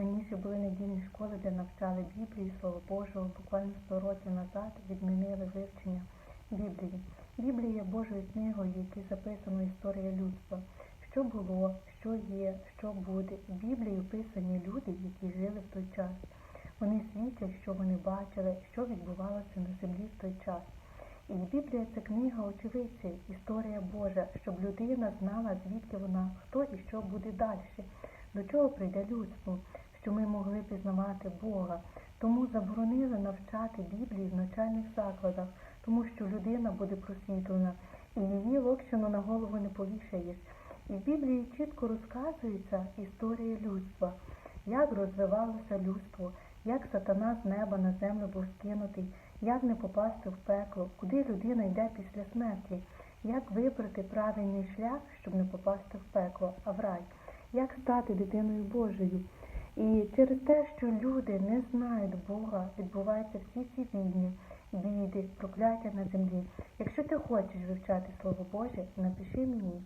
раніше були недільні школи, де навчали Біблії, Слово Божого, буквально 100 років назад відмінили вивчення Біблії. Біблія є Божою книгою, в якій записано історія людства. Що було, що є, що буде. В Біблії описані люди, які жили в той час. Вони свідчать, що вони бачили, що відбувалося на землі в той час. І Біблія це книга очевидців, історія Божа, щоб людина знала, звідки вона, хто і що буде далі, до чого прийде людство, що ми могли пізнавати Бога. Тому заборонили навчати Біблії в навчальних закладах, тому що людина буде просвітлена, і її локшину на голову не повішаєш. І в Біблії чітко розказується історія людства, як розвивалося людство, як сатана з неба на землю був скинутий, як не попасти в пекло, куди людина йде після смерті, як вибрати правильний шлях, щоб не попасти в пекло, а в рай, як стати дитиною Божою. І через те, що люди не знають Бога, відбуваються всі ці війни, біди, прокляття на землі. Якщо ти хочеш вивчати Слово Боже, напиши мені.